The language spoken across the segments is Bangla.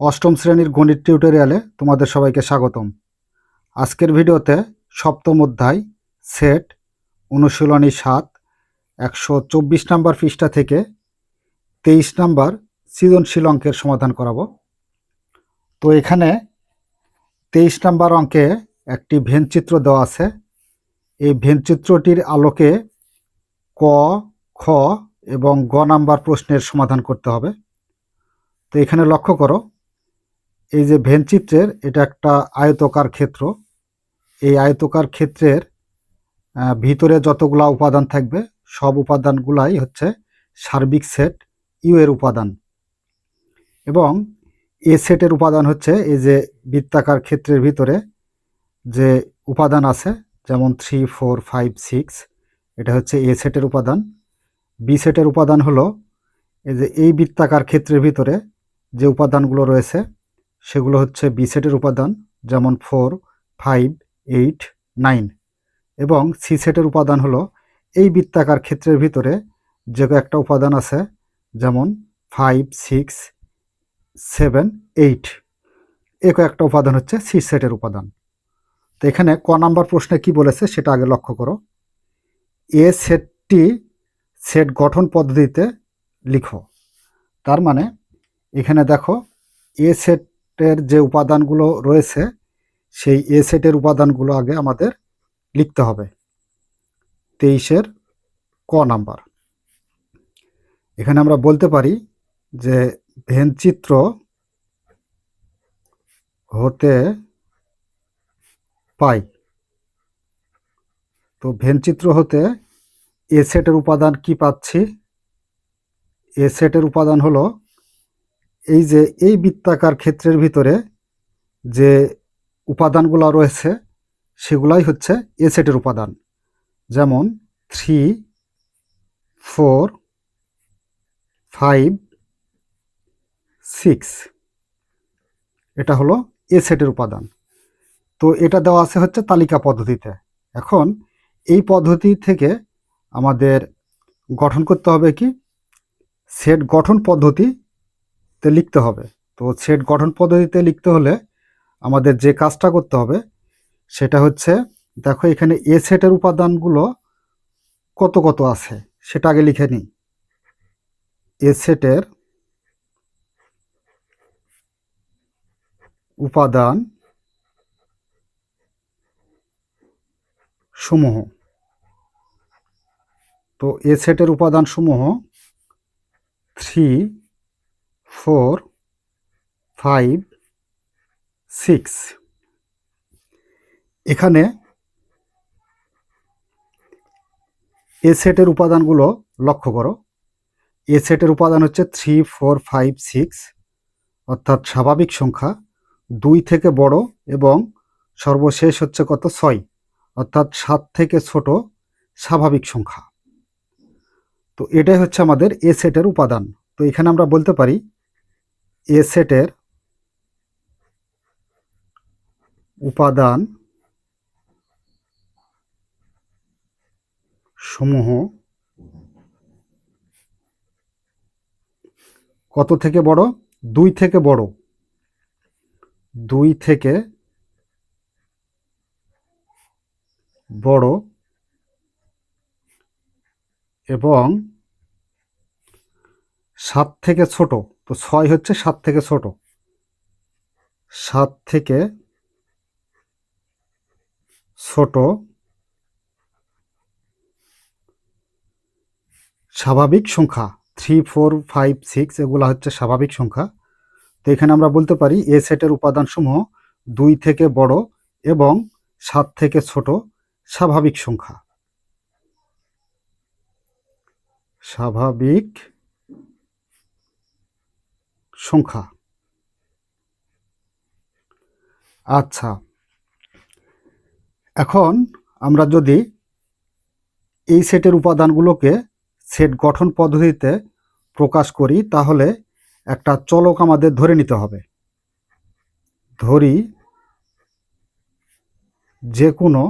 অষ্টম শ্রেণির গণিত টিউটোরিয়ালে তোমাদের সবাইকে স্বাগতম। আজকের ভিডিওতে সপ্তম অধ্যায়, সেট, অনুশীলনী সাত, একশো চব্বিশ নাম্বার পৃষ্ঠা থেকে তেইশ নাম্বার সৃজনশীল অঙ্কের সমাধান করাবো। তো এখানে তেইশ নাম্বার অঙ্কে একটি ভেনচিত্র দেওয়া আছে। এই ভেনচিত্রটির আলোকে ক, খ এবং গ নাম্বার প্রশ্নের সমাধান করতে হবে। তো এখানে লক্ষ্য করো এই যে ভেনচিত্রের এটা একটা আয়তকার ক্ষেত্র। এই আয়তকার ক্ষেত্রের ভিতরে যতগুলা উপাদান থাকবে, সব উপাদানগুলাই হচ্ছে সার্বিক সেট, ইউ এর উপাদান। এবং এ সেটের উপাদান হচ্ছে এই যে বৃত্তাকার ক্ষেত্রের ভিতরে যে উপাদান আছে, যেমন থ্রি, ফোর, ফাইভ, সিক্স, এটা হচ্ছে এ সেটের উপাদান। বি সেটের উপাদান হলো এই যে এই বৃত্তাকার ক্ষেত্রের ভিতরে যে উপাদানগুলো রয়েছে সেগুলো হচ্ছে বি সেটের উপাদান, যেমন ফোর ফাইভ এইট নাইন এবং সি সেটের উপাদান হলো এই বৃত্তাকার ক্ষেত্রের ভিতরে যে একটা উপাদান আছে, যেমন five six seven eight A কয়েকটা উপাদান হচ্ছে সি সেটের উপাদান। তো এখানে ক নাম্বার প্রশ্নে কি বলেছে সেটা আগে লক্ষ্য করো। এ সেটটি সেট গঠন পদ্ধতিতে লিখো। তার মানে এখানে দেখো, এ সেটের যে উপাদানগুলো রয়েছে, সেই এ সেটের উপাদানগুলো আগে আমাদের লিখতে হবে। তেইশের ক নাম্বার। এখানে আমরা বলতে পারি যে ভেনচিত্র হতে পাই। তো ভেনচিত্র হতে এ সেটের উপাদান কি পাচ্ছি? এ সেটের উপাদান হলো এই যে এই বৃত্তাকার ক্ষেত্রের ভিতরে যে উপাদানগুলো রয়েছে, সেগুলাই হচ্ছে এ সেটের উপাদান। যেমন থ্রি ফোর ফাইভ সিক্স এটা হলো এ সেটের উপাদান। তো এটা দেওয়া আছে হচ্ছে তালিকা পদ্ধতিতে। এখন এই পদ্ধতি থেকে আমাদের গঠন করতে হবে কি? সেট গঠন পদ্ধতিতে লিখতে হবে। তো সেট গঠন পদ্ধতিতে লিখতে হলে আমাদের যে কাজটা করতে হবে সেটা হচ্ছে, দেখো এখানে এ সেটের উপাদানগুলো কত কত আছে সেটা আগে লিখে নিই। এ সেটের উপাদান সমূহ। তো এ সেটের উপাদান সমূহ থ্রি ফোর, ফাইভ, সিক্স। এখানে এ সেটের উপাদানগুলো লক্ষ্য করো। এ সেটের উপাদান হচ্ছে থ্রি, ফোর, ফাইভ, সিক্স, অর্থাৎ স্বাভাবিক সংখ্যা দুই থেকে বড় এবং সর্বশেষ হচ্ছে কত? ছয়, অর্থাৎ সাত থেকে ছোট স্বাভাবিক সংখ্যা। তো এটাই হচ্ছে আমাদের এ সেটের উপাদান। তো এখানে আমরা বলতে পারি এ সেটের উপাদান সমূহ কত থেকে বড়? দুই থেকে বড়। দুই থেকে বড় এবং সাত থেকে ছোট। তো ছয় হচ্ছে সাত থেকে ছোট। সাত থেকে ছোট স্বাভাবিক সংখ্যা। থ্রি ফোর ফাইভ সিক্স এগুলো হচ্ছে স্বাভাবিক সংখ্যা। তো এখানে আমরা বলতে পারি এ সেটের উপাদানসমূহ দুই থেকে বড় এবং সাত থেকে ছোট স্বাভাবিক সংখ্যা। স্বাভাবিক সংখ্যা। আচ্ছা এখন আমরা যদি এই সেটের উপাদানগুলোকে সেট গঠন পদ্ধতিতে প্রকাশ করি, তাহলে একটা চলক আমাদের ধরে নিতে হবে। ধরি যে কোনো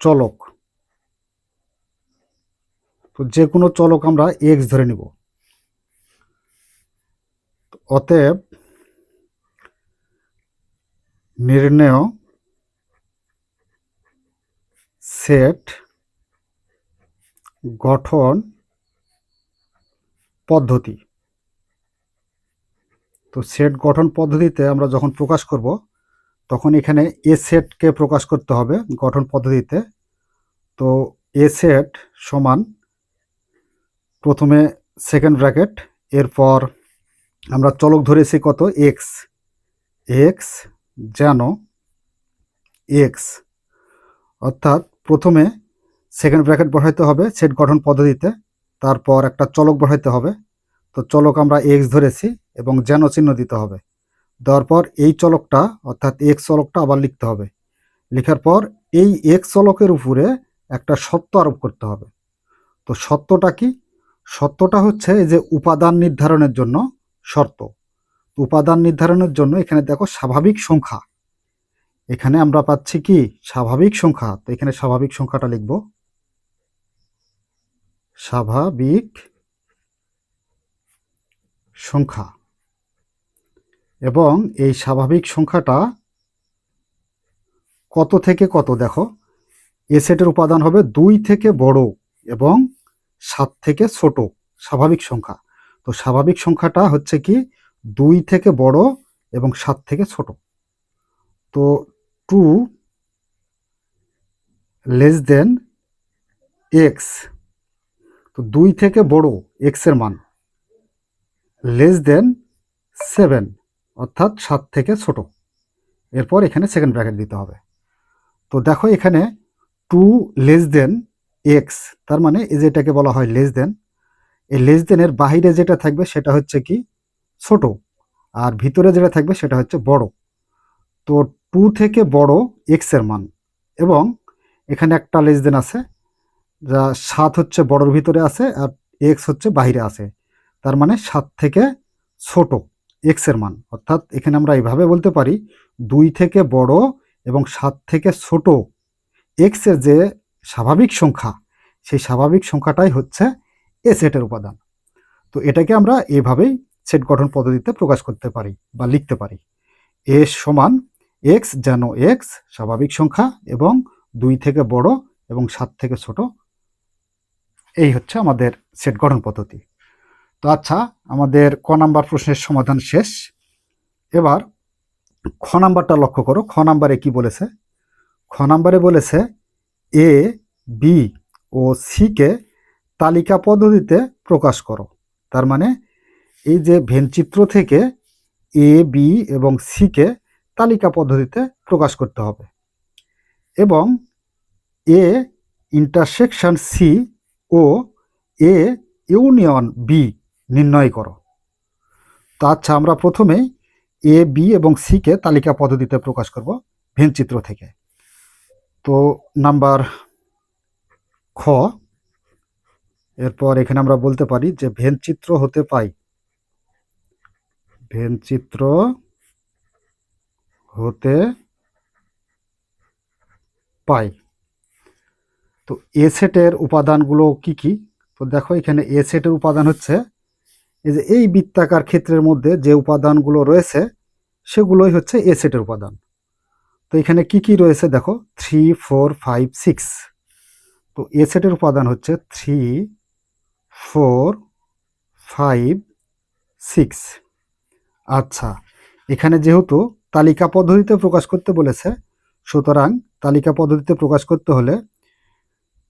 চলক তো যে কোনো চলক আমরা এক্স ধরে নিব। অতএব নির্ণেয় সেট গঠন পদ্ধতি। তো সেট গঠন পদ্ধতিতে আমরা যখন প্রকাশ করব, তখন এখানে এ সেটকে প্রকাশ করতে হবে গঠন পদ্ধতিতে। তো এ সেট সমান প্রথমে সেকেন্ড ব্র্যাকেট, এরপর আমরা চলক ধরেছি কত? এক্স এক্স যেন এক্স অর্থাৎ প্রথমে সেকেন্ড ব্র্যাকেট বসাইতে হবে সেট গঠন পদ্ধতিতে, তারপর একটা চলক বসাইতে হবে। তো চলক আমরা এক্স ধরেছি এবং যেন চিহ্ন দিতে হবে। দেওয়ার পর এই চলকটা, অর্থাৎ এক্স চলকটা আবার লিখতে হবে। লেখার পর এই এক্স চলকের উপরে একটা সত্য আরোপ করতে হবে। তো সত্যটা কি? সত্যটা হচ্ছে যে উপাদান নির্ধারণের জন্য শর্ত। উপাদান নির্ধারণের জন্য এখানে দেখো স্বাভাবিক সংখ্যা। এখানে আমরা পাচ্ছি কি? স্বাভাবিক সংখ্যা। তো এখানে স্বাভাবিক সংখ্যাটা লিখব। স্বাভাবিক সংখ্যা। এবং এই স্বাভাবিক সংখ্যাটা কত থেকে কত? দেখো, এ সেটের উপাদান হবে দুই থেকে বড় এবং সাত থেকে ছোট। স্বাভাবিক সংখ্যা। তো স্বাভাবিক সংখ্যাটা হচ্ছে কি দুই থেকে বড় এবং সাত থেকে ছোট। তো টু লেস দেন এক্স তো দুই থেকে বড় এক্সের মান লেস দেন সেভেন অর্থাৎ সাত থেকে ছোট। এরপর এখানে সেকেন্ড ব্র্যাকেট দিতে হবে। তো দেখো এখানে টু লেস দেন এক্স তার মানে এই যেটাকে বলা হয় লেস দেন এই লেস দেনের বাহিরে যেটা থাকবে সেটা হচ্ছে কি ছোট, আর ভিতরে যেটা থাকবে সেটা হচ্ছে বড়। তো টু থেকে বড় এক্সের মান, এবং এখানে একটা লেস দেন আছে, যা সাত হচ্ছে বড়র ভিতরে আছে, আর এক্স হচ্ছে বাহিরে আছে। তার মানে সাত থেকে ছোট এক্সের মান, অর্থাৎ এখানে আমরা এইভাবে বলতে পারি, দুই থেকে বড় এবং সাত থেকে ছোট এক্সের যে স্বাভাবিক সংখ্যা, সেই স্বাভাবিক সংখ্যাটাই হচ্ছে এ সেটের উপাদান। তো এটাকে আমরা এভাবেই সেট গঠন পদ্ধতিতে প্রকাশ করতে পারি বা লিখতে পারি। এ সমান এক্স যেন এক্স স্বাভাবিক সংখ্যা এবং দুই থেকে বড় এবং সাত থেকে ছোট। এই হচ্ছে আমাদের সেট গঠন পদ্ধতি। তো আচ্ছা আমাদের ক নাম্বার প্রশ্নের সমাধান শেষ। এবার খ নাম্বারটা লক্ষ্য করো। খ নাম্বারে কি বলেছে? খ নাম্বারে বলেছে এ বি ও সিকে তালিকা পদ্ধতিতে প্রকাশ করো। তার মানে এই যে ভেনচিত্র থেকে এ বি এবং সিকে তালিকা পদ্ধতিতে প্রকাশ করতে হবে এবং এ ইন্টারসেকশন সি ও এ ইউনিয়ন বি নির্ণয় করো। তো আচ্ছা আমরা প্রথমে এ বি এবং সিকে তালিকা পদ্ধতিতে প্রকাশ করব ভেনচিত্র থেকে। তো নাম্বার খ এরপর এখানে আমরা বলতে পারি যে ভেন চিত্র হতে পাই। ভেন চিত্র হতে পাই। তো এ সেটের উপাদানগুলো কি কি? তো দেখো এখানে এ সেটের উপাদান হচ্ছে এই যে এই বৃত্তাকার ক্ষেত্রের মধ্যে যে উপাদানগুলো রয়েছে সেগুলোই হচ্ছে এ সেটের উপাদান। তো এখানে কি কি রয়েছে দেখো? থ্রি ফোর ফাইভ সিক্স তো এ সেটের উপাদান হচ্ছে থ্রি ফোর, ফাইভ, সিক্স। আচ্ছা এখানে যেহেতু তালিকা পদ্ধতিতে প্রকাশ করতে বলেছে, সুতরাং তালিকা পদ্ধতিতে প্রকাশ করতে হলে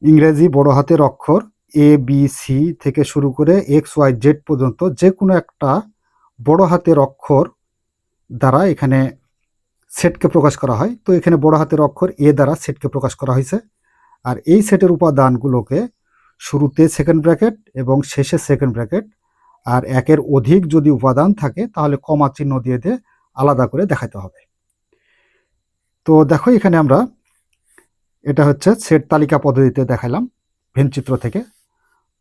ইংরেজি বড় হাতের অক্ষর এ বি সি থেকে শুরু করে এক্স ওয়াই জেড পর্যন্ত যে কোনো একটা বড় হাতের অক্ষর দ্বারা এখানে সেটকে প্রকাশ করা হয়। তো এখানে বড় হাতের অক্ষর এ দ্বারা সেটকে প্রকাশ করা হয়েছে। আর এই সেটের উপাদানগুলোকে শুরুতে সেকেন্ড ব্র্যাকেট এবং শেষে সেকেন্ড ব্র্যাকেট আর একের অধিক যদি উপাদান থাকে, তাহলে কমা চিহ্ন দিয়ে দিয়ে আলাদা করে দেখাতে হবে। তো দেখো এখানে আমরা এটা হচ্ছে সেট তালিকা পদ্ধতিতে দেখালাম ভেনচিত্র থেকে।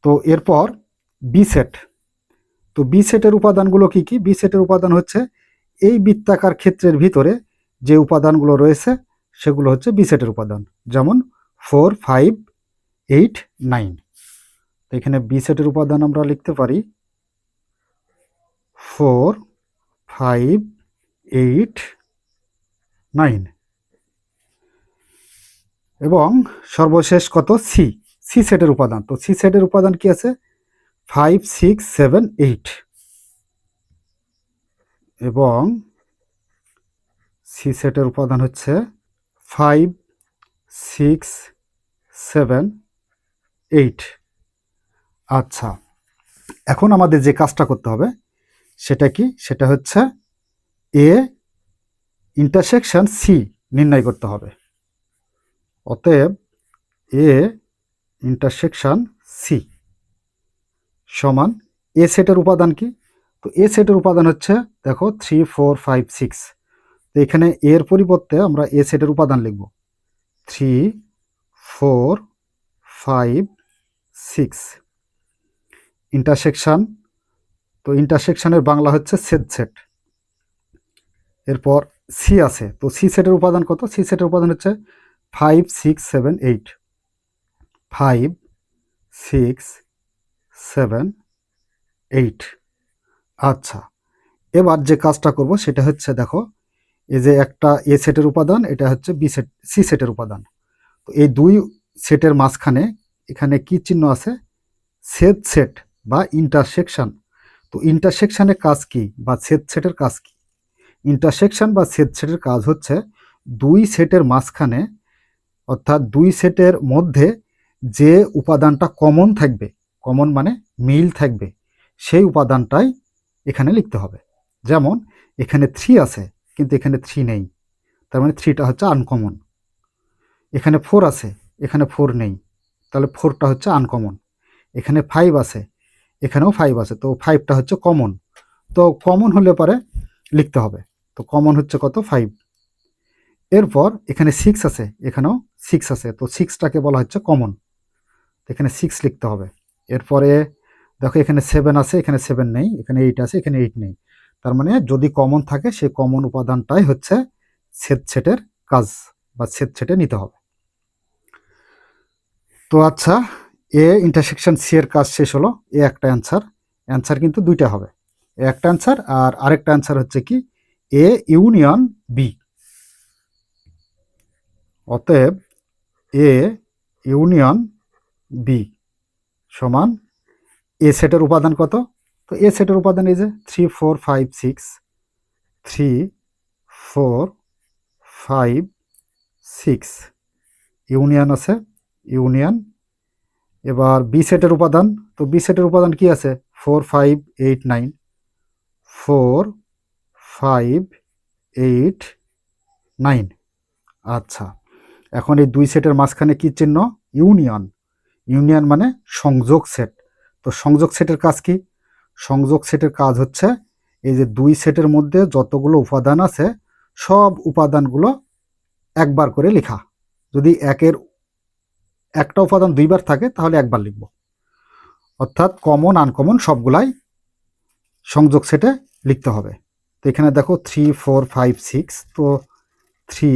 তো এরপর বি সেট তো বি সেটের উপাদানগুলো কি কি? বি সেটের উপাদান হচ্ছে এই বৃত্তাকার ক্ষেত্রের ভিতরে যে উপাদানগুলো রয়েছে, সেগুলো হচ্ছে বি সেটের উপাদান। যেমন ফোর ফাইভ এইট নাইন এখানে বি সেটের উপাদান আমরা লিখতে পারি ফোর ফাইভ এইট নাইন এবং সর্বশেষ কত? সি সি সেটের উপাদান। তো সি সেটের উপাদান কি আছে? ফাইভ সিক্স সেভেন এইট এবং সি সেটের উপাদান হচ্ছে ফাইভ সিক্স সেভেন এইট আচ্ছা। এখন আমাদের যে কাজটা করতে হবে, সেটা কি? সেটা হচ্ছে এ ইন্টারসেকশন সি নির্ণয় করতে হবে। অতএব এ ইন্টারসেকশন সি সমান এ সেটের উপাদান কি? তো এ সেটের উপাদান হচ্ছে, দেখো থ্রি ফোর ফাইভ সিক্স তো এখানে এর পরিবর্তে আমরা এ সেটের উপাদান লিখব। Three four five six intersection তো ইন্টারসেকশনের বাংলা হচ্ছে সেট সেট এরপর সি আছে, তো সি সেটের উপাদান কত? সি সেটের উপাদান হচ্ছে five six seven eight five six seven eight আচ্ছা এবার যে কাজটা করব সেটা হচ্ছে দেখো, এই যে একটা এ সেটের উপাদান, এটা হচ্ছে বি সেট সি সেটের উপাদান। তো এই দুই সেটের মাঝখানে এখানে কি চিহ্ন আছে? সেট সেট বা ইন্টারসেকশান তো ইন্টারসেকশানের কাজ কি বা সেট সেটের কাজ কি? ইন্টারসেকশন বা সেট সেটের কাজ হচ্ছে দুই সেটের মাঝখানে, অর্থাৎ দুই সেটের মধ্যে যে উপাদানটা কমন থাকবে কমন মানে মিল থাকবে, সেই উপাদানটাই এখানে লিখতে হবে। যেমন এখানে থ্রি আছে, কিন্তু এখানে থ্রি নেই। তার মানে থ্রিটা হচ্ছে আনকমন এখানে ফোর আছে, এখানে ফোর নেই। তাহলে ফোরটা হচ্ছে আনকমন এখানে ফাইভ আছে এখানেও ফাইভ আছে, তো ফাইভটা হচ্ছে কমন তো কমন হলে পরে লিখতে হবে। তো কমন হচ্ছে কত? ফাইভ এরপর এখানে সিক্স আছে, এখানেও সিক্স আছে, তো সিক্সটাকে বলা হচ্ছে কমন এখানে সিক্স লিখতে হবে। এরপরে দেখো এখানে সেভেন আছে, এখানে সেভেন নেই, এখানে এইট আছে, এখানে এইট নেই। তার মানে যদি কমন থাকে সেই কমন উপাদানটাই হচ্ছে সেট সেটের কাজ বা সেট সেটে নিতে হবে। তো আচ্ছা এ ইন্টারসেকশন সি এর কাজ শেষ হলো এ একটা অ্যান্সার অ্যান্সার কিন্তু দুইটা হবে। এ একটা অ্যান্সার আর আরেকটা অ্যান্সার হচ্ছে কি? এ ইউনিয়ন বি অতএব এ ইউনিয়ন বি সমান এ সেটের উপাদান কত? তো এ সেটের উপাদান এই যে three four five six three four five six union আছে ইউনিয়ন এবার বি সেটের উপাদান। তো বি সেটের উপাদান কি আছে? Four five eight nine four five eight nine আচ্ছা এখন এই দুই সেটের মাঝখানে কি চিহ্ন? ইউনিয়ন ইউনিয়ন মানে সংযোগ সেট তো সংযোগ সেটের কাজ কি? সংযোগ সেটের কাজ হচ্ছে এই যে দুই সেটের মধ্যে যতগুলো উপাদান আছে, সব উপাদানগুলো একবার করে লেখা। যদি একের একটা উপাদান দুইবার থাকে, তাহলে একবার লিখব। অর্থাৎ কমন আনকমন সবগুলাই সংযোগ সেটে লিখতে হবে। তো এখানে দেখো থ্রি ফোর ফাইভ সিক্স তো থ্রি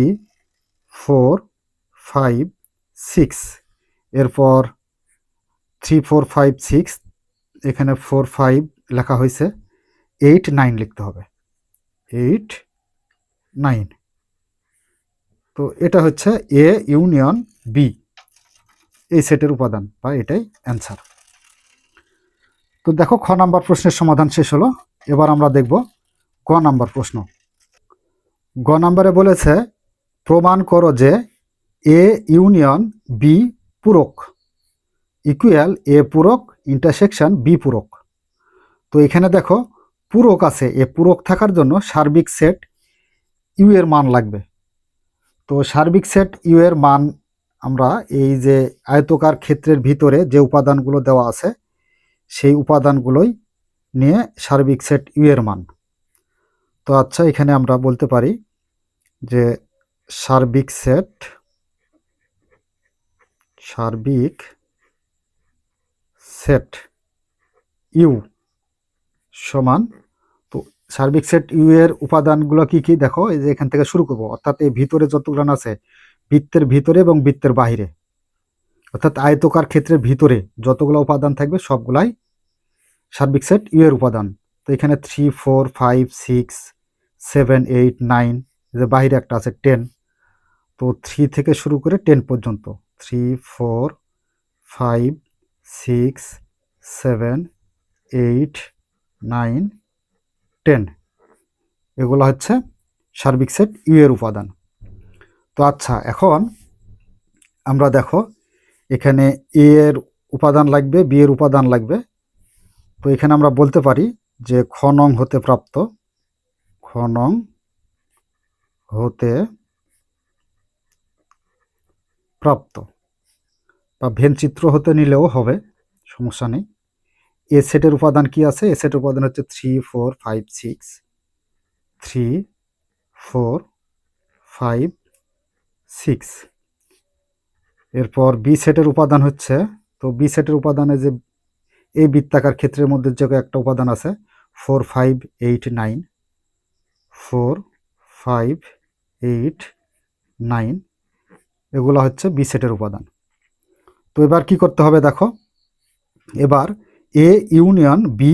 ফোর ফাইভ সিক্স এরপর থ্রি ফোর ফাইভ সিক্স এখানে ফোর ফাইভ লেখা হয়েছে এইট নাইন লিখতে হবে। এইট নাইন তো এটা হচ্ছে এ ইউনিয়ন বি এই সেটের উপাদান বা এটাই অ্যান্সার তো দেখো খ নাম্বার প্রশ্নের সমাধান শেষ হলো। এবার আমরা দেখব গ নাম্বার প্রশ্ন। গ নাম্বারে বলেছে, প্রমাণ করো যে এ ইউনিয়ন বি পূরক ইকুয়াল এ পূরক ইন্টারসেকশন বি পূরক। তো এখানে দেখো পূরক আছে এ পূরক থাকার জন্য সার্বিক সেট ইউ এর মান লাগবে। তো সার্বিক সেট ইউ এর মান আমরা এই যে আয়তকার ক্ষেত্রের ভিতরে যে উপাদানগুলো দেওয়া আছে, সেই উপাদানগুলোই নিয়ে সার্বিক সেট ইউ এর মান। তো আচ্ছা এখানে আমরা বলতে পারি যে সার্বিক সেট সার্বিক সেট ইউ সমান, তো সার্বিক সেট ইউ এর উপাদানগুলো কি কি? দেখো, এই যে এখান থেকে শুরু করব। অর্থাৎ এই ভিতরে যতগুলো আছে বৃত্তের ভিতরে এবং বৃত্তের বাহিরে। অর্থাৎ আয়তকার ক্ষেত্রের ভিতরে যতগুলো উপাদান থাকবে, সবগুলাই সার্বিক সেট ইউ এর উপাদান। তো এখানে three four five six seven eight nine যে বাহিরে একটা আছে টেন তো থ্রি থেকে শুরু করে টেন পর্যন্ত। Three four five six seven eight nine ten এগুলো হচ্ছে সার্বিক সেট ইউ এর উপাদান। তো আচ্ছা এখন আমরা দেখো, এখানে এ এর উপাদান লাগবে বি এর উপাদান লাগবে। তো এখানে আমরা বলতে পারি যে খ নং হতে প্রাপ্ত, খ নং হতে প্রাপ্ত। বা ভেনচিত্র হতে নিলেও হবে, সমস্যা নেই। এ সেটের উপাদান কি আছে? এ সেটের উপাদান হচ্ছে three four five six three four five six এরপর বি সেটের উপাদান হচ্ছে, তো বি সেটের উপাদানে যে এই বৃত্তাকার ক্ষেত্রের মধ্যে যে একটা উপাদান আছে four five eight nine four five eight nine এগুলো হচ্ছে বি সেটের উপাদান। তো এবার কি করতে হবে দেখো, এবার এ ইউনিয়ন বি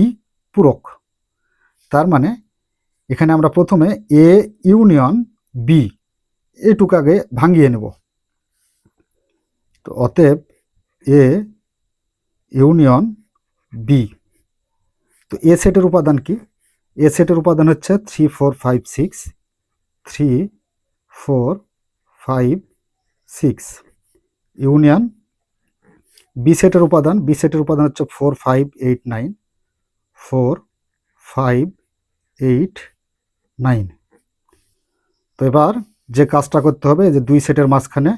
পূরক, তার মানে এখানে আমরা প্রথমে এ ইউনিয়ন বি এটুকু আগে ভাঙিয়ে নেব। তো অতএব এ ইউনিয়ন বি তো এ সেটের উপাদান কি? এ সেটের উপাদান হচ্ছে three four five six three four five six union B সেটের উপাদান। বি সেটের উপাদান হচ্ছে four five eight nine four five eight nine তো এবার যে কাজটা করতে হবে, যে দুই সেটের মাঝখানে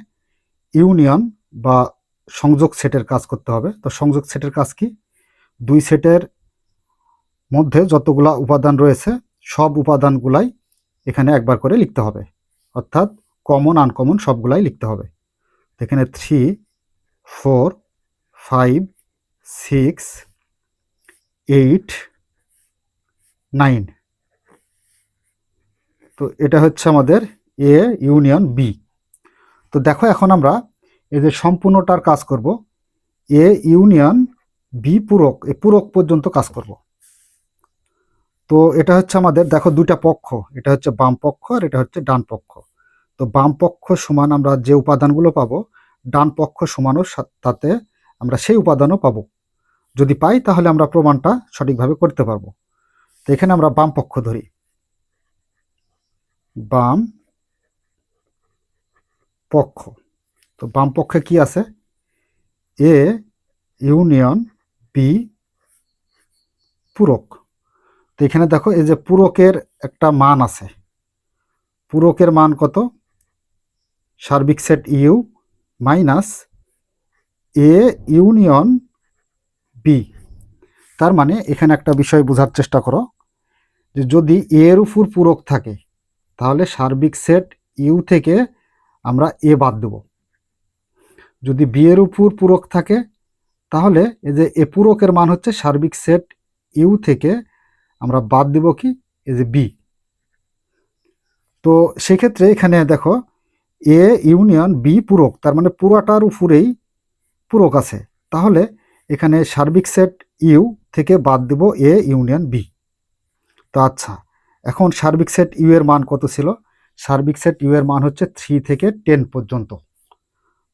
ইউনিয়ন বা সংযোগ সেটের কাজ করতে হবে। তো সংযোগ সেটের কাজ কি? দুই সেটের মধ্যে যতগুলা উপাদান রয়েছে, সব উপাদানগুলাই এখানে একবার করে লিখতে হবে। অর্থাৎ কমন আনকমন সবগুলাই লিখতে হবে। এখানে three four five six eight nine তো এটা হচ্ছে আমাদের এ ইউনিয়ন বি তো দেখো এখন আমরা যে সম্পূর্ণটার কাজ করব। এ ইউনিয়ন বি পূরক এ পূরক পর্যন্ত কাজ করব। তো এটা হচ্ছে আমাদের, দেখো দুইটা পক্ষ, এটা হচ্ছে বাম পক্ষ আর এটা হচ্ছে ডান পক্ষ। তো বাম পক্ষ সমান আমরা যে উপাদানগুলো পাবো, ডান পক্ষ সমানও তাতে আমরা সেই উপাদানও পাবো। যদি পাই তাহলে আমরা প্রমাণটা সঠিকভাবে করতে পারব। তো এখানে আমরা বাম পক্ষ ধরি। বাম পক্ষ। তো বাম পক্ষে কি আছে? এ, ইউনিয়ন, বি, পূরক। তো এখানে দেখো, এই যে পূরকের একটা মান আছে। পূরকের মান কত? সার্বিক set U minus A, union, B. তার মানে এখানে একটা বিষয় বোঝার চেষ্টা করো, যে যদি এর উপর পূরক থাকে, তাহলে সার্বিক সেট ইউ থেকে আমরা এ বাদ দেব। যদি বি এর উপর পূরক থাকে, তাহলে এই যে এ পূরকের মান হচ্ছে সার্বিক সেট ইউ থেকে আমরা বাদ দেব কি? এই যে বি। তো সেক্ষেত্রে এখানে দেখো, এ ইউনিয়ন বি পূরক, তার মানে পুরাটার উপরেই পূরক আছে। তাহলে এখানে সার্বিক সেট ইউ থেকে বাদ দেব এ ইউনিয়ন বি। তো আচ্ছা এখন সার্বিক সেট ইউ এর মান কত ছিল? সার্বিক সেট ইউ এর মান হচ্ছে থ্রি থেকে টেন পর্যন্ত।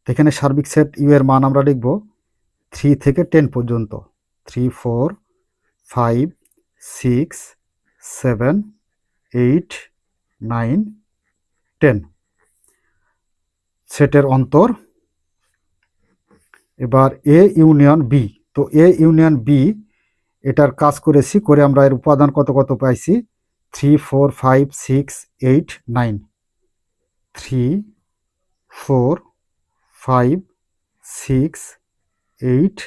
এখানে সার্বিক সেট ইউ এর মান আমরা লিখব থ্রি থেকে টেন পর্যন্ত। Three four five six seven eight nine ten সেটের অন্তর। এবার এ ইউনিয়ন বি তো এ ইউনিয়ন বি এটার কাজ করেছি, করে আমরা এর উপাদান কত কত পাইছি? Three four five six eight nine. Three four five six eight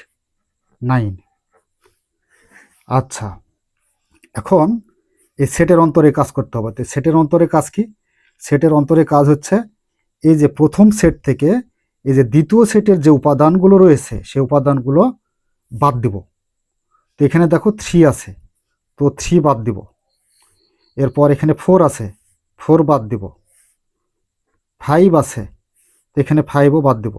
nine. আচ্ছা এখন এই সেটের অন্তরে কাজ করতে হবে। তো সেটের অন্তরে কাজ কি? সেটের অন্তরে কাজ হচ্ছে এই যে প্রথম সেট থেকে এই যে দ্বিতীয় সেটের যে উপাদানগুলো রয়েছে সেই উপাদানগুলো বাদ দিব। তো এখানে দেখো থ্রি আছে। তো থ্রি বাদ দিব। এরপর এখানে ফোর আছে ফোর বাদ দিব। ফাইভ আছে এখানে ফাইভও বাদ দিব।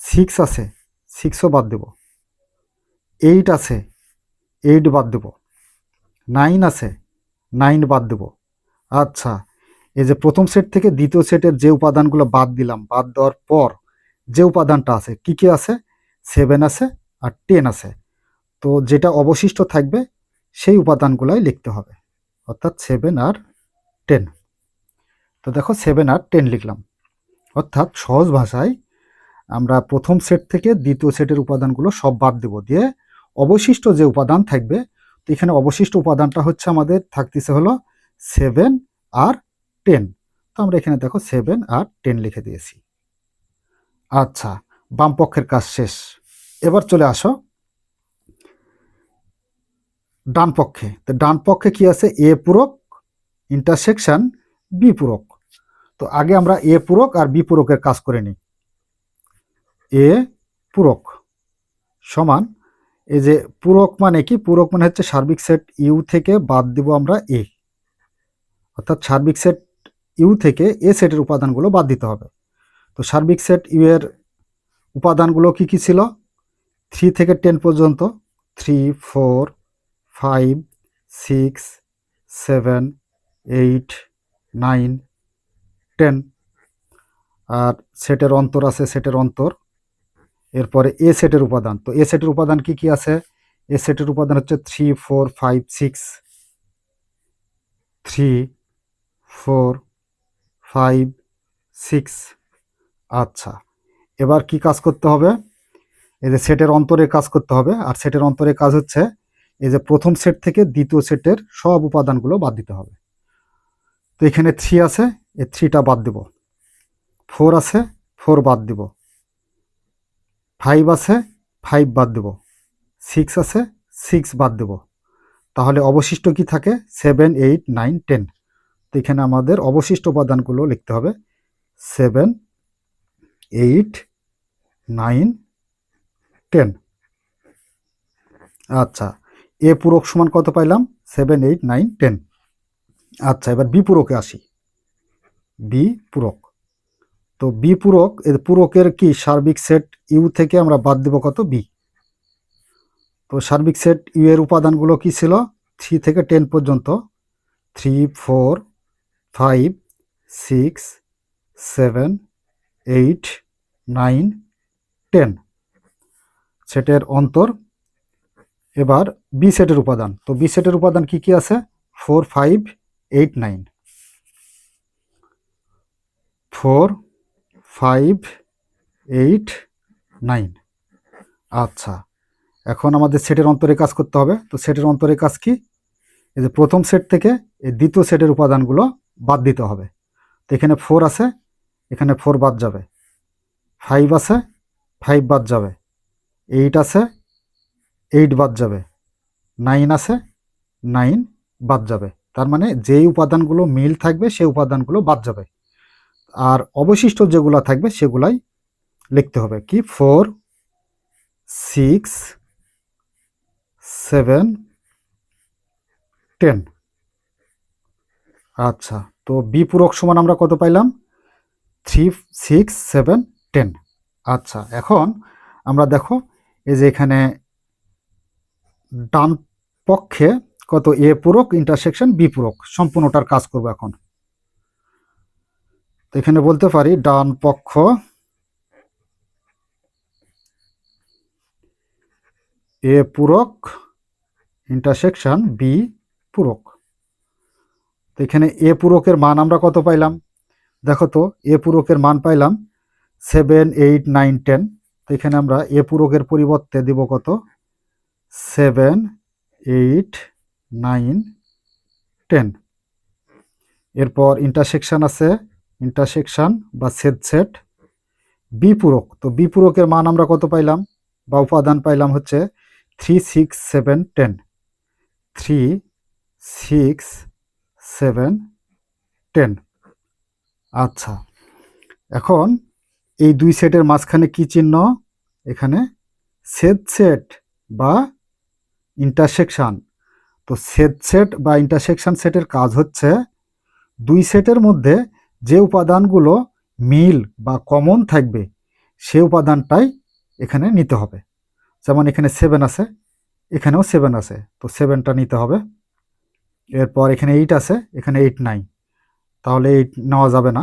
সিক্স আছে সিক্সও বাদ দেব। এইট আছে এইট বাদ দেব। নাইন আছে নাইন বাদ দেব। আচ্ছা এই যে প্রথম সেট থেকে দ্বিতীয় সেটের যে উপাদানগুলো বাদ দিলাম, বাদ দেওয়ার পর যে উপাদানটা আছে, কি কি আছে? সেভেন আছে আর টেন আছে। তো যেটা অবশিষ্ট থাকবে, সেই উপাদানগুলাই লিখতে হবে। অর্থাৎ সেভেন আর টেন তো দেখো সেভেন আর টেন লিখলাম। অর্থাৎ সহজ ভাষায় আমরা প্রথম সেট থেকে দ্বিতীয় সেটের উপাদানগুলো সব বাদ দেব। দিয়ে অবশিষ্ট যে উপাদান থাকবে, তো এখানে অবশিষ্ট উপাদানটা হচ্ছে আমাদের থাকতেছে হলো সেভেন আর টেন তো আমরা এখানে দেখো সেভেন আর টেন লিখে দিয়েছি। আচ্ছা বাম পক্ষের কাজ শেষ। এবার চলে আসো ডান পক্ষে। তো ডান পক্ষে কি আছে? এ পূরক ইন্টারসেকশন বি পূরক। তো আগে আমরা এ পূরক আর বি পূরকের কাজ করে নিই। এ পূরক সমান, এই যে পূরক মানে কি? পূরক মানে হচ্ছে সার্বিক সেট ইউ থেকে বাদ দিব আমরা এ অর্থাৎ সার্বিক সেট ইউ থেকে এ সেটের উপাদানগুলো বাদ দিতে হবে। তো সার্বিক সেট ইউ এর উপাদানগুলো কি কি ছিল? থ্রি থেকে টেন পর্যন্ত। Three four five, six, seven, eight, nine, ten. আর সেটের অন্তর আছে, সেটের অন্তর। এরপরে এ সেটের উপাদান। তো এ সেটের উপাদান কি কি আছে? এ সেটের উপাদান হচ্ছে three, four, five, six. Three, four, five, six. আচ্ছা এবার কি কাজ করতে হবে? এই যে সেটের অন্তরে কাজ করতে হবে। আর সেটের অন্তরে কাজ হচ্ছে এই যে প্রথম সেট থেকে দ্বিতীয় সেটের সব উপাদানগুলো বাদ দিতে হবে। তো এখানে থ্রি আছে, এই থ্রিটা বাদ দিব। ফোর আছে ফোর বাদ দিব। ফাইভ আছে ফাইভ বাদ দেব। সিক্স আছে সিক্স বাদ দেব। তাহলে অবশিষ্ট কি থাকে? সেভেন এইট নাইন টেন তো এখানে আমাদের অবশিষ্ট উপাদানগুলো লিখতে হবে। সেভেন এইট নাইন টেন আচ্ছা এ পূরক সমান কত পাইলাম? সেভেন এইট নাইন টেন আচ্ছা এবার বি পূরকে আসি। বি পূরক। তো বি পূরক, এর পূরকের কি? সার্বিক সেট ইউ থেকে আমরা বাদ দেব কত? বি তো সার্বিক সেট ইউ এর উপাদানগুলো কি ছিল? থ্রি থেকে টেন পর্যন্ত। Three four five six seven eight nine ten সেটের অন্তর এবার বি সেটের উপাদান। তো বি সেটের উপাদান কি কি আছে? Four five eight nine four five eight nine আচ্ছা এখন আমাদের সেটের অন্তরে কাজ করতে হবে। তো সেটের অন্তরে কাজ কি? এই যে প্রথম সেট থেকে এই দ্বিতীয় সেটের উপাদানগুলো বাদ দিতে হবে। তো এখানে ফোর আছে, এখানে ফোর বাদ যাবে। ফাইভ আছে ফাইভ বাদ যাবে। এইট আছে এইট বাদ যাবে। নাইন আছে নাইন বাদ যাবে। তার মানে যেই উপাদানগুলো মিল থাকবে, সেই উপাদানগুলো বাদ যাবে। আর অবশিষ্ট যেগুলো থাকবে, সেগুলাই লিখতে হবে কি? ফোর সিক্স সেভেন টেন আচ্ছা তো বি পূরক সমান আমরা কত পাইলাম? থ্রি সিক্স সেভেন টেন আচ্ছা এখন আমরা দেখো, এই যে এখানে ডান পক্ষে কত এ পূরক ইন্টারসেকশন বি পূরক, সম্পূর্ণটার কাজ করব এখন। তো এখানে বলতে পারি ডান পক্ষ এ পূরক ইন্টারসেকশন বি পূরক। তো এখানে এ পূরকের মান আমরা কত পাইলাম? দেখো তো, এ পূরকের মান পাইলাম সেভেন এইট নাইন টেন তো এখানে আমরা এ পূরকের পরিবর্তে দিব কত? Seven, eight, nine, ten. এরপর ইন্টারসেকশান আছে ইন্টারসেকশান বা সেট সেট বিপূরক তো বিপূরকের মান আমরা কত পাইলাম? বা উপাদান পাইলাম হচ্ছে three six seven ten three six seven ten আচ্ছা এখন এই দুই সেটের মাঝখানে কি চিহ্ন? এখানে সেট সেট বা ইন্টারসেকশন তো সেট সেট বা ইন্টারসেকশন সেটের কাজ হচ্ছে দুই সেটের মধ্যে যে উপাদানগুলো মিল বা কমন থাকবে, সে উপাদানটাই এখানে নিতে হবে। যেমন এখানে সেভেন আছে, এখানেও সেভেন আছে। তো সেভেনটা নিতে হবে। এরপর এখানে এইট আছে, এখানে এইট নাই। তাহলে এই নেওয়া যাবে না।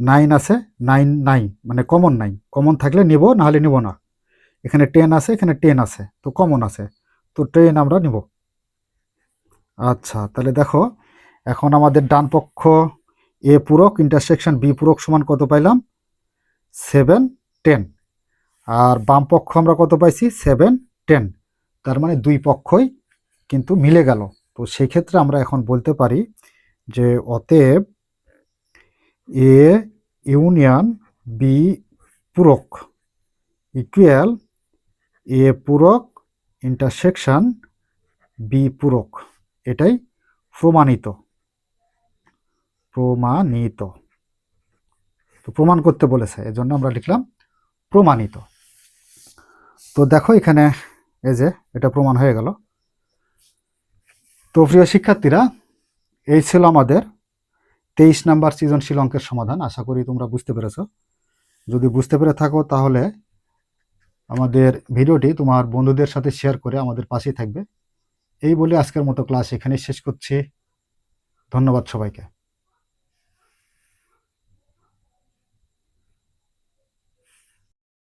নাইন আছে নাইন নাই মানে কমন নাই। কমন থাকলে নিব, নাহলে নিব না। এখানে টেন আছে, এখানে টেন আছে। তো কমন আছে। তো টেন আমরা নিব। আচ্ছা তাহলে দেখো, এখন আমাদের ডান পক্ষ এ পূরক ইন্টারসেকশন বি পূরক সমান কত পাইলাম? সেভেন টেন আর বাম পক্ষ আমরা কত পাইছি? সেভেন টেন তার মানে দুই পক্ষই কিন্তু মিলে গেল। তো সেই ক্ষেত্রে আমরা এখন বলতে পারি যে অতএব এ ইউনিয়ন বি পূরক ইকুয়াল এ পূরক ইন্টারসেকশন বি পূরক এটাই প্রমাণিত। প্রমাণিত। তো প্রমাণ করতে বলেছে, এজন্য আমরা লিখলাম প্রমাণিত। তো দেখো এখানে, এই যে, এটা প্রমাণ হয়ে গেল। তো প্রিয় শিক্ষার্থীরা, এই ছিল আমাদের তেইশ নাম্বার সৃজনশীল অঙ্কের সমাধান। আশা করি তোমরা বুঝতে পেরেছ। যদি বুঝতে পেরে থাকো, তাহলে আমাদের ভিডিওটি তোমার বন্ধুদের সাথে শেয়ার করে আমাদের পাশেই থাকবে। এই বলে আজকের মতো ক্লাস এখানে শেষ করছি। ধন্যবাদ সবাইকে।